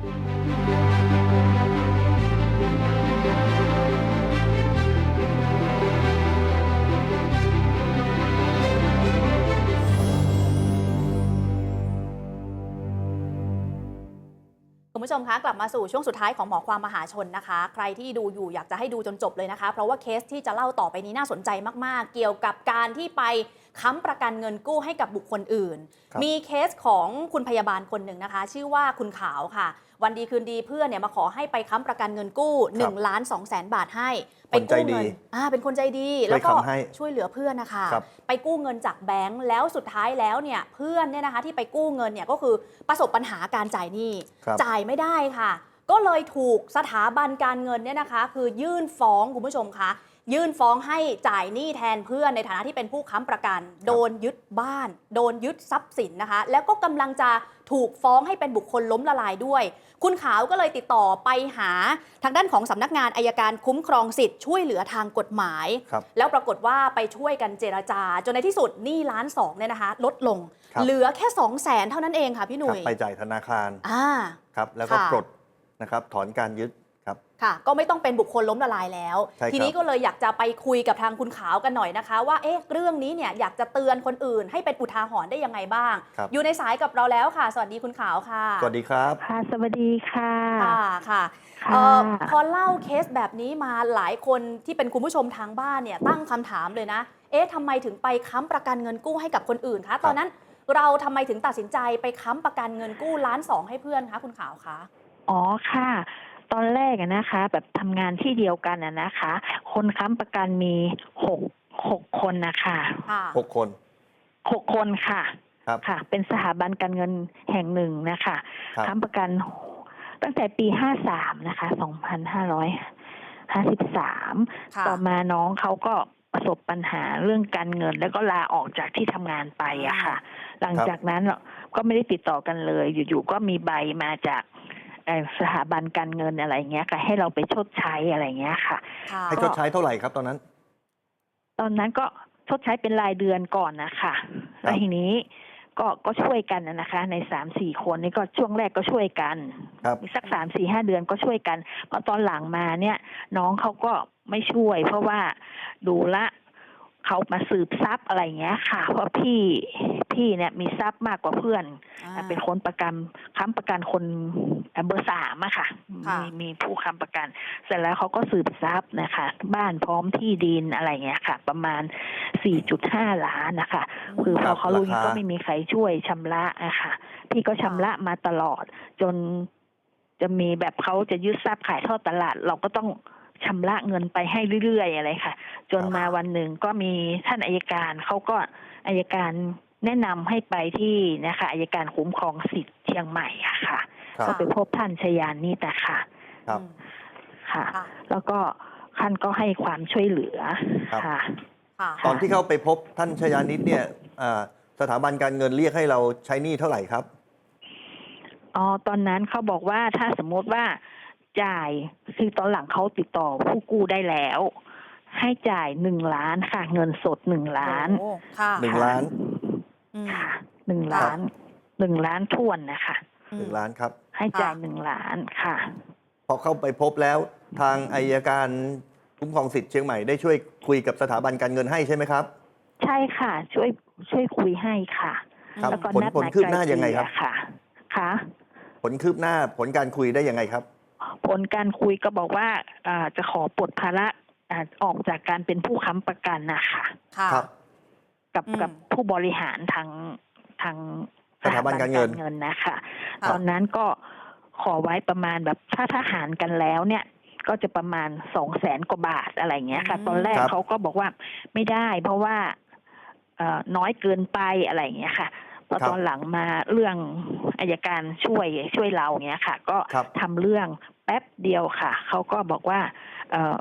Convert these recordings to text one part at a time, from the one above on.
คุณผู้ชมคะกลับมาสู่ช่วงสุดท้ายของหมอความมหาชนนะคะ ใครที่ดูอยู่อยากจะให้ดูจนจบเลยนะคะ เพราะว่าเคสที่จะเล่าต่อไปนี้น่าสนใจมาก ๆ เกี่ยวกับการที่ไป ค้ำประกันเงินกู้ให้กับบุคคลอื่นครับมีเคสของคุณพยาบาลคนหนึ่งนะคะ ชื่อว่าคุณขาวค่ะ วันดีคืนดีเพื่อนเนี่ยมาขอให้ไปค้ำประกันเงินกู้1ล้าน2แสนบาทให้ไปคนใจกู้ดีเงินอ่าเป็นคนใจดีช่วยแล้วก็ค้ำให้ช่วยเหลือเพื่อนนะคะครับไปกู้เงินจากแบงก์แล้วสุดท้ายแล้วเนี่ยเพื่อนเนี่ยนะคะที่ไปกู้เงินเนี่ยก็คือประสบปัญหาการจ่ายหนี้ครับจ่ายไม่ได้ค่ะ ก็เลยถูกสถาบันการเงินเนี่ยนะคะ คือยื่นฟ้องคุณผู้ชมคะ ยื่นฟ้องให้จ่ายหนี้แทนเพื่อนในฐานะที่เป็นผู้ค้ำประกัน โดนยึดบ้าน โดนยึดทรัพย์สินนะคะ แล้วก็กำลังจะถูกฟ้องให้เป็นบุคคลล้มละลายด้วย คุณขาวก็เลยติดต่อไปหาทางด้านของสำนักงานอายการคุ้มครองสิทธิ์ช่วยเหลือทางกฎหมายครับแล้วปรากฏว่าไปช่วยกันเจรจา จนในที่สุดหนี้ล้านสองเนี่ยนะคะ ลดลงครับเหลือแค่2องแสนเท่านั้นเองค่ะพี่หครันุ่บยไปจ่ายธนาคารอ่าครับแล้วก็ค่ะปลดนะครับถอนการยึด ครับค่ะ ก็ไม่ต้องเป็นบุคคลล้มละลายแล้ว ใช่ครับ ทีนี้ก็เลยอยากจะไปคุยกับทางคุณขาวกันหน่อยนะคะ ว่าเอ๊ะเรื่องนี้เนี่ยอยากจะเตือนคนอื่น ให้เป็นอุทาหรณ์ได้ยังไงบ้าง ครับ อยู่ในสายกับเราแล้วค่ะ สวัสดีคุณขาวค่ะสวัสดีครับ ค่ะ สวัสดีค่ะ ค่ะค่ะค่ะเอ่อพอเล่าเคสแบบนี้มาหลายคนที่เป็นคุณผู้ชมทางบ้านเนี่ยตั้งคำถามเลยนะ เอ๊ะทำไมถึงไปค้ำประกันเงินกู้ให้กับคนอื่นคะตอนนั้นเราทำไมถึงตัดสินใจไปค้ำประกันเงินกู้ล้านสองให้เพื่อนคะคุณขาวคะ อ๋อค่ะ ตอนแรกอะนะคะ แบบทำงานที่เดียวกันอะนะคะ คนค้ำประกันมีหกหกคนนะคะค่ะ6คน หกคนค่ะครับค่ะ เป็นสถาบันการเงินแห่งหนึ่งนะคะครับ ค้ำประกันตั้งแต่ปีห้าสามนะคะสองพันห้าร้อยห้าสิบสามค่ะ ต่อมาน้องเขาก็ประสบปัญหาเรื่องการเงิน แล้วก็ลาออกจากที่ทำงานไปอะค่ะ หลังจากนั้นก็ไม่ได้ติดต่อกันเลย อยู่ๆก็มีใบมาจากเอ่อ สถาบันการเงินอะไรเงี้ยค่ะให้เราไปชดใช้อะไรเงี้ยค่ะ ค่ะให้ชดใช้เท่าไหร่ครับตอนนั้น ตอนนั้นก็ชดใช้เป็นรายเดือนก่อนนะคะแล้วทีนี้ก็ก็ช่วยกันนะนะคะ ในสามสี่คนนี่ก็ช่วงแรกก็ช่วยกัน ครับ สักสามสี่ห้าเดือนก็ช่วยกันพอตอนหลังมาเนี่ย น้องเขาก็ไม่ช่วย เพราะว่าดูละเขามาสืบทรัพย์อะไรเงี้ยค่ะ เพราะพี่ พี่เนี่ยมีทรัพย์มากกว่าเพื่อนอ่าเป็นคนประกันค้ำประกันคนเอ่อเบอร์สามอะค่ะค่ะ มีมีผู้ค้ำประกัน เสร็จแล้วเขาก็สืบทรัพย์นะคะ บ้านพร้อมที่ดินอะไรเงี้ยค่ะ ประมาณ4.5ล้านนะคะ คือพครัอบเขารู้ราคาก็ไม่มีใครช่วยชำระอะค่ะ พี่ก็ชำระมาตลอด จนจะมีแบบเขาจะยึดทรัพย์ขายทอดตลาด เราก็ต้องชำระเงินไปให้เรื่อยๆอะไรค่ะ จนมาวันหนึ่งก็มีท่านอายการเขาก็อายการ แนะนำให้ไปที่นะคะอายการคุ้มครองสิทธิ์เชียงใหม่อะค่ะครับ ก็ไปพบท่านชยานนี่แต่ค่ะครับอืมค่ะ ค่ะ แล้วก็ท่านก็ให้ความช่วยเหลือครับ ค่ะ ค่ะ ตอนที่เข้าไปพบท่านชยานิดเนี่ยอ่าสถาบันการเงินเรียกให้เราใช้หนี้เท่าไหร่ครับ อ๋อ ตอนนั้นเขาบอกว่าถ้าสมมติว่าจ่ายคือตอนหลังเขาติดต่อผู้กู้ได้แล้ว ให้จ่ายหนึ่งล้านค่ะ เงินสดหนึ่งล้าน โอ้ค่ะ หนึ่งล้านอืมค่ะ หนึ่งล้านหนึ่งล้านทวนนะคะอืมหนึ่งล้านครับ ให้จ่ายค่ะหนึ่งล้านค่ะ พอเข้าไปพบแล้วทางอายการคุ้มครองสิทธิ์เชียงใหม่ได้ช่วยคุยกับสถาบันการเงินให้ใช่ไหมครับ ใช่ค่ะ ช่วยช่วยคุยให้ค่ะ ครับแล้วก็ผลนัดผลหมายคืบหน้ายังไงครับกลเกลี่ค่ะค่ะผลคืบหน้าผลการคุยได้ยังไงครับ ผลการคุยก็บอกว่าอ่าจะขอปลดภาระอ่าออกจากการเป็นผู้ค้ำประกันนะคะค่ะครับ กับอืม กับผู้บริหารทางทางสถาบันการเงินเงินนะคะค่ะตอนนั้นก็ขอไว้ประมาณแบบถ้าทหารกันแล้วเนี่ย ก็จะประมาณสองแสนกว่าบาทอะไรเงี้ยค่ะ อืม ตอนแรกครับ เขาก็บอกว่าไม่ได้ เพราะว่าเอ่อน้อยเกินไปอะไรเงี้ยค่ะพอตอนหลังมาเรื่องอายการช่วยช่วยเราเงี้ยค่ะ ก็ ครับ ทำเรื่องแป๊บเดียวค่ะ เขาก็บอกว่าเออ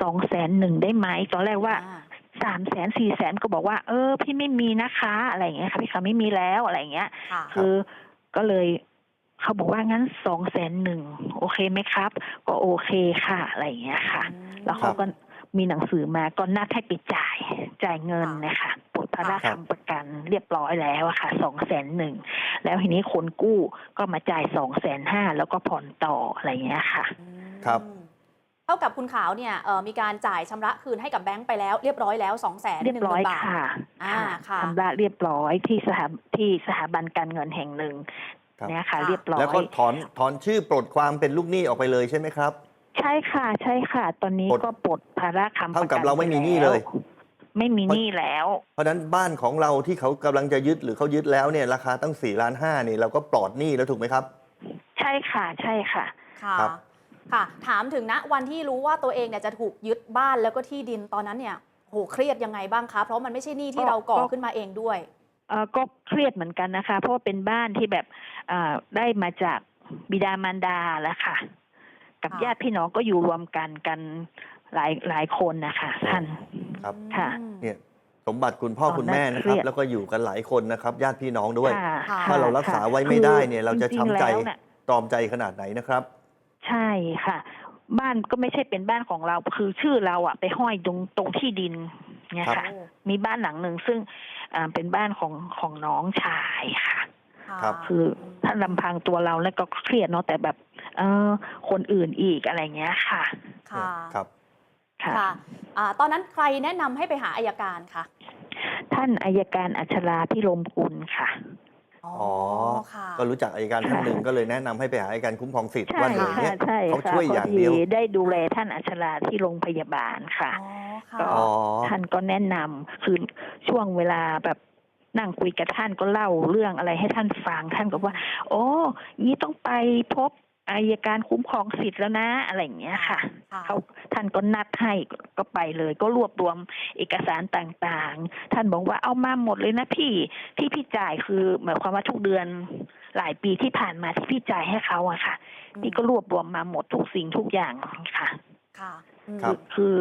สองแสนหนึ่งได้ไหมตอนแรกว่าอ่า สามแสนสี่แสนก็บอกว่า เออ พี่ไม่มีนะคะ อะไรอย่างเงี้ยค่ะพี่เขาไม่มีแล้วอะไรอย่างเงี้ย ค่ะ คือก็เลยเขาบอกว่างั้นสองแสนหนึ่งโอเคไหมครับ ก็โอเคค่ะอะไรอย่างเงี้ยค่ะ แล้วเขาก็มีหนังสือมาก็นัดให้ไปจ่ายจ่ายเงินค่ะนะคะปลดภาระครับ คำประกันเรียบร้อยแล้วอะค่ะสองแสนหนึ่งแล้วทีนี้คนกู้ก็มาจ่ายสองแสนห้าแล้วก็ผ่อนต่ออะไรอย่างเงี้ยค่ะอืมครับ เท่ากับคุณขาวเนี่ยเอ่อมีการจ่ายชำระคืนให้กับแบงค์ไปแล้วเรียบร้อยแล้ว2 0 0 0 0 0เรียบร้อยบาทค่ะอ่าค่ะชำระเรียบร้อยที่สถาที่สถาบันการเงินแห่งหนึ่งครับเนี่ยค่ะค่ะเรียบร้อยแล้วก็ถอนถอนชื่อปลดความเป็นลูกหนี้ออกไปเลยใช่ไหมครับ ใช่ค่ะใช่ค่ะ ตอนนี้ปลดก็ปลดภาระคำประกันเท่ากับเราไม่มีหนี้เลยแไม่มีหนี้แล้ว เพราะฉะนั้นบ้านของเราที่เขากำลังจะยึดหรือเขายึดแล้วเนี่ยราคาตั้ง4ล้านห้านี่เราก็ปลอดหนี้แล้วถูกไหมครับ ใช่ค่ะใช่ค่ะค่ะครับ ค่ะ ถามถึงณวันที่รู้ว่าตัวเองเนี่ยจะถูกยึดบ้านแล้วก็ที่ดินตอนนั้นเนี่ยโหเครียดยังไงบ้างคะเพราะมันไม่ใช่หนี้ที่ก็เราก่อก็ขึ้นมาเองด้วยเอ่อก็เครียดเหมือนกันนะคะ เพราะว่าเป็นบ้านที่แบบเอ่อได้มาจากบิดามารดาแล้วค่ะ กับค่ะญาติพี่น้องก็อยู่รวมกันกันหลายหลายคนนะคะท่านครับค่ะอืมเนี่ยสมบัติคุณพ่อตอนคุณนั้นแม่นะคเครีรับยดแล้วก็อยู่กันหลายคนนะครับ ญาติพี่น้องด้วยค่ะค่ะถ้าเรารักษาไว้ไม่ได้เนี่ย เราจะคือช้ำใจริงๆแล้วเนี่ยตรอมใจขนาดไหนนะครับ ใช่ค่ะ บ้านก็ไม่ใช่เป็นบ้านของเรา คือชื่อเราอะไปห้อยตรงตรงที่ดินเนี่ยครับค่ะ มีบ้านหลังหนึ่งซึ่งอ่าเป็นบ้านของของน้องชายค่ะะครับ คือถ้าลำพังตัวเราแล้วก็เครียดเนาะแต่แบบ เออคนอื่นอีกอะไรเงี้ยค่ะ ค่ะครับ ค่ะ ค่ะอ่าตอนนั้นใครแนะนำให้ไปหาอายการคะท่านอายการอัชราพิรมกุลค่ะ อ๋ออ๋อค่ะก็รู้จักอัยการท่านหนึ่งก็เลยแนะนำให้ไปหาอัยการคุ้มครองสิทธิ์ใช่ว่าหน่วยค่ะเนี้ยใช่เขาค่ะช่วยพอย่างเดียวได้ดูแลท่านอัชราที่โรงพยาบาลค่ะอ๋อค่ะก็อ๋อท่านก็แนะนำคือช่วงเวลาแบบนั่งคุยกับท่านก็เล่าเรื่องอะไรให้ท่านฟังท่านก็ว่า โอ้นี้ต้องไปพบ อายการคุ้มครองสิทธิ์แล้วนะอะไรอย่างเงี้ยค่ะค่ะเขาท่านก็นัดให้ก็ไปเลย ก็รวบรวมเอกสารต่างๆ ท่านบอกว่าเอามาหมดเลยนะพี่ที่พี่จ่ายคือหมายความว่าทุกเดือนหลายปีที่ผ่านมาที่พี่จ่ายให้เขาอะค่ะ นี่ก็รวบรวมมาหมดทุกสิ่งทุกอย่างค่ะ ค่ะอืมครับคือ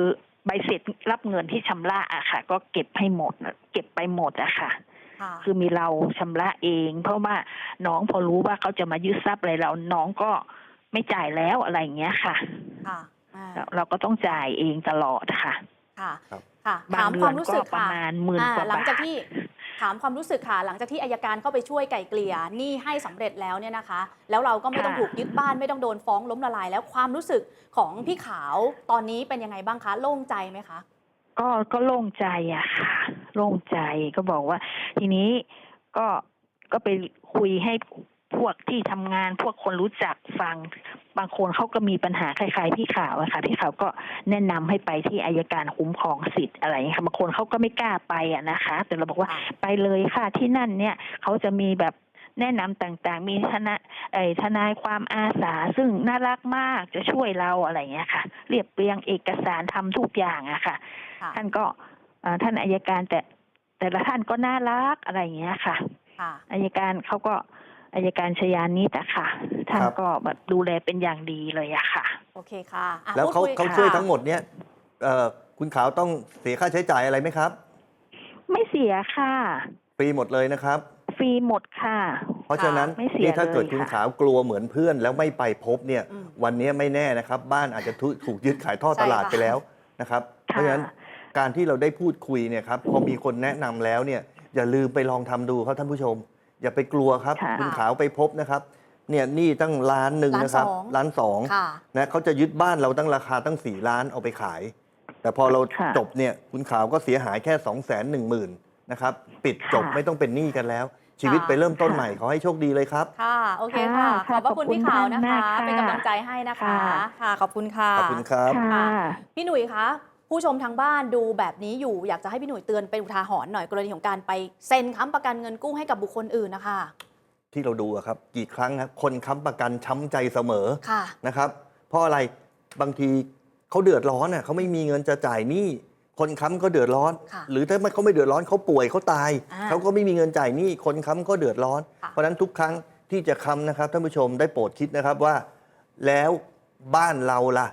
ใบเสร็จรับเงินที่ชำระอะค่ะ ก็เก็บให้หมดนะเก็บไปหมดอะค่ะ ค่ะคือมีเราชำระเอง เพราะว่าน้องพอรู้ว่าเขาจะมายึดทรัพย์อะไรเราน้องก็ไม่จ่ายแล้วอะไรอย่างเงี้ยค่ะ ค่ะอ่าเราเราก็ต้องจ่ายเองตลอดค่ะ ค่ะครับค่ะบาถางมเดืควาอมนรู้ก็สึกประค่ะมาณหมื่นอ่ากว่าหลังบาจากทที่ถามความรู้สึกค่ะ หลังจากที่อายการเข้าไปช่วยไก่เกลี่ยหนี่ให้สำเร็จแล้วเนี่ยนะคะ แล้วเราก็ไม่ต้องค่ะถูกยึดบ้านไม่ต้องโดนฟ้องล้มละลาย แล้วความรู้สึกของพี่ขาวตอนนี้เป็นยังไงบ้างคะ โล่งใจไหมคะ ก็ก็โล่งใจอะค่ะโล่งใจก็บอกว่า ทีนี้ก็ก็ไปคุยให้พวกที่ทำงานพวกคนรู้จักฟัง บางคนเขาก็มีปัญหาคล้ายๆพี่ขาวอะค่ะพี่ขาวก็แนะนำให้ไปที่อายการคุ้มครองสิทธิ์อะไรอย่างเงี้ยค่ะบางคนเขาก็ไม่กล้าไปอะนะคะ แต่เราบอกว่าค่ะไปเลยค่ะที่นั่นเนี่ยเขาจะมีแบบ แนะนำต่างๆ มีทนายเอ่ยทนายความอาสาซึ่งน่ารักมากจะช่วยเราอะไรอย่างเงี้ยค่ะ เรียบเรียงเอกสารทำทุกอย่างอะค่ะค่ะท่านก็เอ่อท่านอายการแต่แต่ละท่านก็น่ารักอะไรอย่างเงี้ยค่ะค่ะอายการเขาก็อายการชยานิดอะค่ะ ท่านครับก็แบบดูแลเป็นอย่างดีเลยอะค่ะ โอเคค่ะอะแล้วเขาพูดคุยเขาค่ะช่วยทั้งหมดเนี่ยเอ่อคุณขาวต้องเสียค่าใช้จ่ายอะไรไหมครับ ไม่เสียค่ะ ฟรีหมดเลยนะครับ ฟรีหมดค่ะ เพราะฉะนั้นไม่เสียนี่ถ้าเกิดเลยคุณค่ะ ขาวกลัวเหมือนเพื่อนแล้วไม่ไปพบเนี่ย อืมวันนี้ไม่แน่นะครับ บ้านอาจจะถูถูกยึดขายท่อใช่ตลาดค่ะ ไปแล้วนะครับ เพราะฉะนั้นการที่เราได้พูดคุยเนี่ยครับพอมีคนแนะนำแล้วเนี่ย อย่าลืมไปลองทำดูครับท่านผู้ชม อย่าไปกลัวครับค่ะคุณขาวไปพบนะครับ เนี่ยหนี่ตั้งล้านหนึ่งนะครับล้านสอง ค่ะ นะเขาจะยึดบ้านเราตั้งราคาตั้งสี่ล้านเอาไปขาย แต่พอเราค่ะจบเนี่ยคุณขาวก็เสียหายแค่2องแสนหนึ่งหมื่นนะครับ ปิดจบค่ะ ไม่ต้องเป็นหนี้กันแล้ว ชีวิตไปเริ่มต้นค่ะใหม่ขอให้โชคดีเลยครับ ค่ะ โอเคค่ะขค่ะอบพระคุณขอบคุณพี่ขาวนะมากคะค่ะเป็นกำลังใจให้นะคะค่ะค่ะ ขอบคุณค่ะ ขอบคุณครับค่ะพี่หนุ่ยคะผู้ชมทางบ้านดูแบบนี้อยู่อยากจะให้พี่หนุ่ยเตือนเป็นอุทาหรณ์หน่อยกรณีของการไปเซ็นค้ำประกันเงินกู้ให้กับบุคคลอื่นนะคะ ที่เราดูอะครับ กี่ครั้งครับคนค้ำประกันช้ำใจเสมอค่ะนะครับ เพราะอะไรบางทีเขาเดือดร้อนน่ะเขาไม่มีเงินจะจ่ายหนี้ คนค้ำก็เดือดร้อน ค่ะหรือถ้าไม่เขาไม่เดือดร้อนเขาป่วยเขาตายอ่าเขาก็ไม่มีเงินจ่ายหนี้คนค้ำก็เดือดร้อน ค่ะ เพราะฉะนั้นทุกครั้งที่จะค้ำนะครับท่านผู้ชมได้โปรดคิดนะครับว่า แล้วบ้านเราล่ะ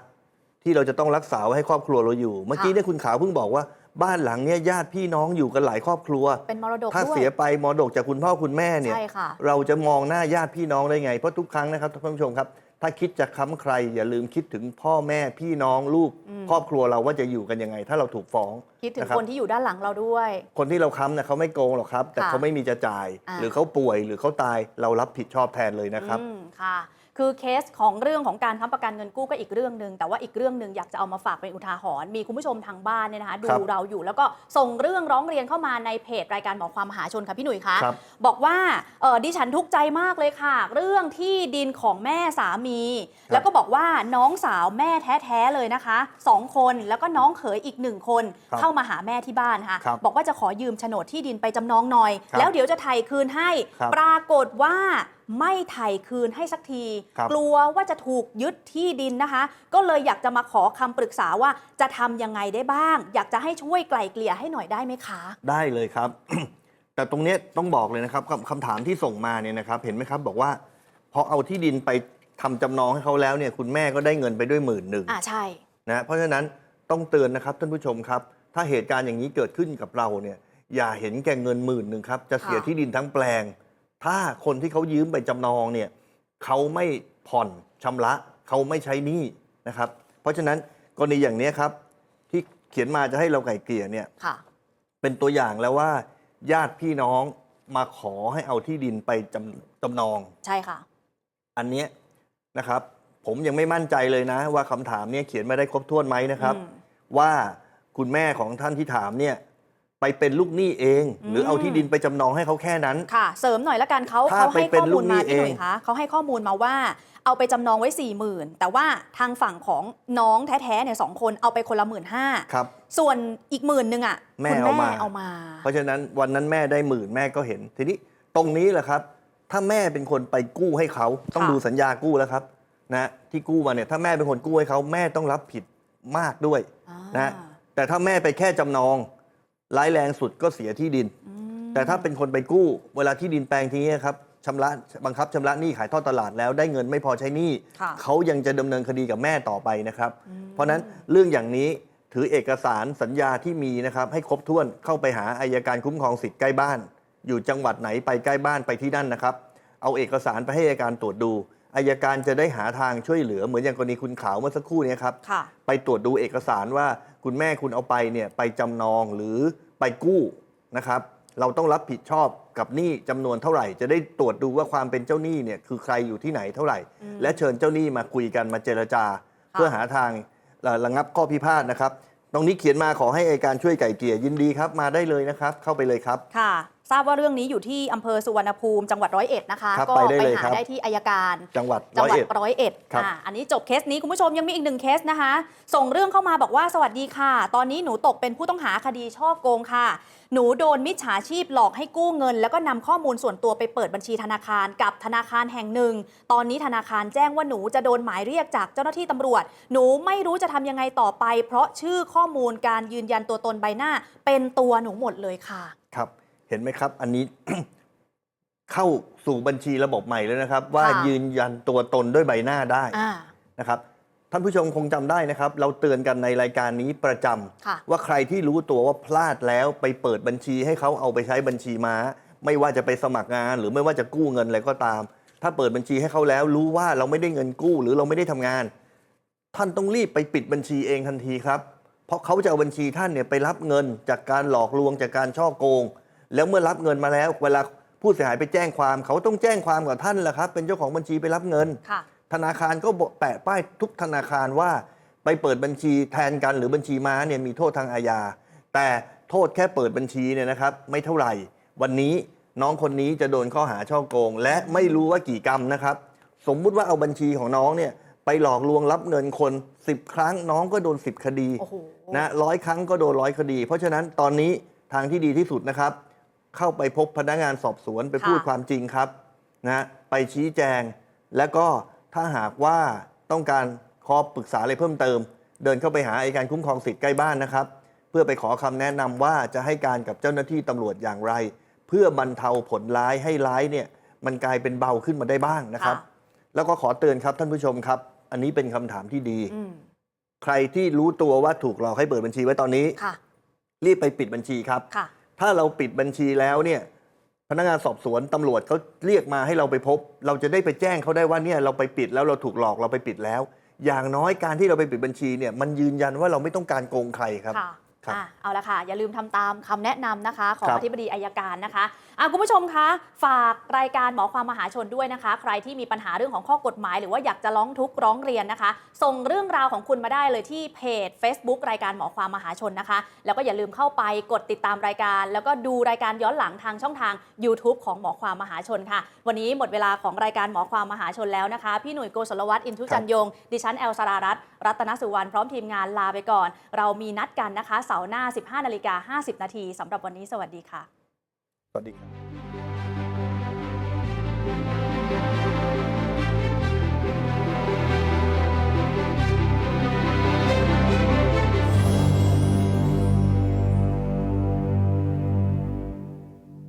ที่เราจะต้องรักษาไว้ให้ครอบครัวเราอยู่ เมื่อกี้เนี่ยคุณขาวเพิ่งบอกว่าบ้านหลังเนี้ยญาติพี่น้องอยู่กันหลายครอบครัว เป็นมรดกถ้าด้วย เสียไปมรดกจากคุณพ่อคุณแม่เนี่ย ใช่ค่ะ เราจะมองหน้าญาติพี่น้องได้ไง เพราะทุกครั้งนะครับท่านผู้ชมครับ ถ้าคิดจะค้ำใคร อย่าลืมคิดถึงพ่อแม่พี่น้องลูกอืม ครอบครัวเราว่าจะอยู่กันยังไง ถ้าเราถูกฟ้องคิดถึงนะครับคนที่อยู่ด้านหลังเราด้วย คนที่เราค้ำนะเขาไม่โกงหรอกครับ แต่ค่ะเขาไม่มีจะจ่ายอ่าหรือเขาป่วยหรือเขาตายเรารับผิดชอบแทนเลยนะครับอืมค่ะ คือเคสของเรื่องของการค้ำประกันเงินกู้ก็อีกเรื่องหนึ่งแต่ว่าอีกเรื่องหนึ่งอยากจะเอามาฝากเป็นอุทาหรณ์มีคุณผู้ชมทางบ้านเนี่ยนะคะดูครับเราอยู่แล้วก็ส่งเรื่องร้องเรียนเข้ามาในเพจรายการหมอความมหาชนค่ะพี่หนุ่ยคะครับบอกว่าเออดิฉันทุกข์ใจมากเลยค่ะ เรื่องที่ดินของแม่สามีครับแล้วก็บอกว่าน้องสาวแม่แท้ๆเลยนะคะสองคนแล้วก็น้องเขยอีกหนึ่งคนครับเข้ามาหาแม่ที่บ้านค่ะครับบอกว่าจะขอยืมโฉนดที่ดินไปจำนองหน่อยครับแล้วเดี๋ยวจะไถ่คืนให้ครับปรากฏว่า ไม่ไถ่คืนให้สักที ครับ กลัวว่าจะถูกยึดที่ดินนะคะ ก็เลยอยากจะมาขอคำปรึกษาว่าจะทำยังไงได้บ้าง อยากจะให้ช่วยไกล่เกลี่ยให้หน่อยได้ไหมคะ ได้เลยครับ แต่ตรงเนี้ยต้องบอกเลยนะครับคำคำถามที่ส่งมาเนี่ยนะครับ เห็นไหมครับบอกว่าพอเอาที่ดินไปทำจำนองให้เขาแล้วเนี่ยคุณแม่ก็ได้เงินไปด้วยหมื่นหนึ่งอ่าใช่ นะเพราะฉะนั้นต้องเตือนนะครับท่านผู้ชมครับ ถ้าเหตุการณ์อย่างนี้เกิดขึ้นกับเราเนี่ยอย่าเห็นแก่เงินหมื่นหนึ่งครับจะเสียค่ะ ที่ดินทั้งแปลง ถ้าคนที่เขายืมไปจำนองเนี่ยเขาไม่ผ่อนชำระเขาไม่ใช้หนี้นะครับ เพราะฉะนั้นกรณีอย่างนี้ครับ ที่เขียนมาจะให้เราไก่เกลี่ยเนี่ยค่ะ เป็นตัวอย่างแล้วว่า ญาติพี่น้องมาขอให้เอาที่ดินไปจำจำนอง ใช่ค่ะ อันเนี้ยนะครับ ผมยังไม่มั่นใจเลยนะ ว่าคำถามเนี้ยเขียนมาได้ครบถ้วนไหมนะครับ อืม ว่าคุณแม่ของท่านที่ถามเนี่ย ไปเป็นลูกหนี้เองอืมหรือเอาที่ดินไปจำนองให้เขาแค่นั้น ค่ะ เสริมหน่อยละกันเขาถ้าเขาให้ไปเป็นข้อมูลมาลูกหนี้พี่หนุ่ยเอง คะเขาให้ข้อมูลมาว่าเอาไปจำนองไว้4ี่หมื่นแต่ว่าทางฝั่งของน้องแท้ๆเนี่ยสองคนเอาไปคนละหมื่นห้าครับ ส่วนอีกหมื่นหนึ่งอะแม่คุณเอามาเอามา เพราะฉะนั้นวันนั้นแม่ได้หมื่นแม่ก็เห็น ทีนี้ตรงนี้แหละครับ ถ้าแม่เป็นคนไปกู้ให้เขาต้องค่ะ ดูสัญญากู้แล้วครับนะที่กู้มาเนี่ยถ้าแม่เป็นคนกู้ให้เขาแม่ต้องรับผิดมากด้วยอ่านะแต่ถ้าแม่ไปแค่จำนอง ร้ายแรงสุดก็เสียที่ดินอืมแต่ถ้าเป็นคนไปกู้ เวลาที่ดินแปลงทีนี้ครับชำระบังคับชำระหนี้ขายทอดตลาดแล้วได้เงินไม่พอใช้หนี้ค่ะ เขายังจะดำเนินคดีกับแม่ต่อไปนะครับอืมเพราะฉะนั้นเรื่องอย่างนี้ถือเอกสารสัญญาที่มีนะครับ ให้ครบถ้วนเข้าไปหาอายการคุ้มครองสิทธิ์ใกล้บ้าน อยู่จังหวัดไหนไปใกล้บ้านไปที่นั่นนะครับ เอาเอกสารไปให้อายการตรวจดู อายการจะได้หาทางช่วยเหลือเหมือนอย่างกรณีคุณขาวเมื่อสักครู่เนี้ครับค่ะไปตรวจดูเอกสารว่าคุณแม่คุณเอาไปเนี่ยไปจำนองหรือไปกู้นะครับ เราต้องรับผิดชอบกับหนี้จำนวนเท่าไหร่ จะได้ตรวจดูว่าความเป็นเจ้าหนี้เนี่ยคือใครอยู่ที่ไหนเท่าไหร่อืมและเชิญเจ้าหนี้มาคุยกันมาเจรจา เพื่อหาทางเอ่อระงับข้อพิพาทนะครับ ตรงนี้เขียนมาขอให้อัยการช่วยไก่เกลี่ยยินดีครับมาได้เลยนะครับ เข้าไปเลยครับค่ะ ทราบว่าเรื่องนี้อยู่ที่อำเภอสุวรรณภูมิจังหวัดร้อยเอ็ดนะคะ ครับก็ไปได้ไปเลยหาครับ ได้ที่อายการ จังหวัดจัร้งอยหวัดเอ็ด ร้อยเอ็ดครับ อ่าอันนี้จบเคสนี้คุณผู้ชมยังมีอีกหนึ่งเคสนะคะ ส่งเรื่องเข้ามาบอกว่าสวัสดีค่ะ ตอนนี้หนูตกเป็นผู้ต้องหาคดีช่อโกงค่ะ หนูโดนมิจฉาชีพหลอกให้กู้เงิน แล้วก็นำข้อมูลส่วนตัวไปเปิดบัญชีธนาคารกับธนาคารแห่งหนึ่ง ตอนนี้ธนาคารแจ้งว่าหนูจะโดนหมายเรียกจากเจ้าหน้าที่ตำรวจ หนูไม่รู้จะทำยังไงต่อไป เพราะชื่อข้อมูลการยืนยันตัวตนใบหน้า เป็นตัวหนูหมดเลยค่ะ ครับ เห็นไหมครับ อันนี้ เข้าสู่บัญชีระบบใหม่แล้วนะครับ ว่าค่ะยืนยันตัวตนด้วยใบหน้าได้อ่านะครับท่านผู้ชมคงจำได้นะครับ เราเตือนกันในรายการนี้ประจำค่ะว่าใครที่รู้ตัวว่าพลาดแล้วไปเปิดบัญชีให้เขาเอาไปใช้บัญชีม้า ไม่ว่าจะไปสมัครงาน หรือไม่ว่าจะกู้เงินอะไรก็ตาม ถ้าเปิดบัญชีให้เขาแล้ว รู้ว่าเราไม่ได้เงินกู้ หรือเราไม่ได้ทำงาน ท่านต้องรีบไปปิดบัญชีเองทันทีครับ เพราะเขาจะเอาบัญชีท่านเนี่ยไปรับเงินจากการหลอกลวงจากการช่อโกง แล้วเมื่อรับเงินมาแล้ว เวลาผู้เสียหายไปแจ้งความ เขาต้องแจ้งความกับท่านแหละครับ เป็นเจ้าของบัญชีไปรับเงิน ค่ะ ธนาคารก็บอกแปะป้ายทุกธนาคารว่าไปเปิดบัญชีแทนกันหรือบัญชีม้าเนี่ยมีโทษทางอาญาแต่โทษแค่เปิดบัญชีเนี่ยนะครับ ไม่เท่าไหร่ วันนี้น้องคนนี้จะโดนข้อหาช่อโกง และไม่รู้ว่ากี่กรรมนะครับ สมมุติว่าเอาบัญชีของน้องเนี่ยไปหลอกลวงรับเงินคน 10 ครั้งน้องก็โดน 10 คดีโอ้โห นะร้อยครั้งก็โดนร้อยคดี เพราะฉะนั้นตอนนี้ทางที่ดีที่สุดนะครับ เข้าไปพบพนักงานสอบสวนไปค่ะพูดความจริงครับนะไปชี้แจง แล้วก็ถ้าหากว่าต้องการขอปรึกษาอะไรเพิ่มเติม เดินเข้าไปหาอัยการคุ้มครองสิทธิ์ใกล้บ้านนะครับ เพื่อไปขอคำแนะนำว่าจะให้การกับเจ้าหน้าที่ตำรวจอย่างไร เพื่อบรรเทาผลร้ายให้ร้ายเนี่ยมันกลายเป็นเบาขึ้นมาได้บ้างนะครับค่ะแล้วก็ขอเตือนครับท่านผู้ชมครับ อันนี้เป็นคำถามที่ดีอืมใครที่รู้ตัวว่าถูกหลอกให้เปิดบัญชีไว้ตอนนี้ค่ะรีบไปปิดบัญชีครับค่ะ ถ้าเราปิดบัญชีแล้วเนี่ยพนักงานสอบสวนตำรวจเขาเรียกมาให้เราไปพบ เราจะได้ไปแจ้งเขาได้ว่าเนี่ยเราไปปิดแล้วเราถูกหลอกเราไปปิดแล้ว อย่างน้อยการที่เราไปปิดบัญชีเนี่ยมันยืนยันว่าเราไม่ต้องการโกงใครครับ ค่ะ เอาละค่ะ อย่าลืมทำตามคำแนะนำนะคะ ของครับอธิบดีอายการนะคะอะคุณผู้ชมคะ ฝากรายการหมอความมหาชนด้วยนะคะ ใครที่มีปัญหาเรื่องของข้อกฎหมาย หรือว่าอยากจะร้องทุกข์ร้องเรียนนะคะ ส่งเรื่องราวของคุณมาได้เลยที่เพจ Facebook รายการหมอความมหาชนนะคะ แล้วก็อย่าลืมเข้าไปกดติดตามรายการ แล้วก็ดูรายการย้อนหลังทางช่องทาง YouTube ของหมอความมหาชนค่ะ วันนี้หมดเวลาของรายการหมอความมหาชนแล้วนะคะ พี่หนุ่ยโกศลวัฒน์อินทุจันยง ดิฉันแอลสรารัตน์รัตนสุวรรณพร้อมทีมงานลาไปก่อน เรามีนัดกันนะคะเสาร์หน้า 15นาฬิกา50 นาทีสำหรับวันนี้สวัสดีค่ะ สวัสดีครับ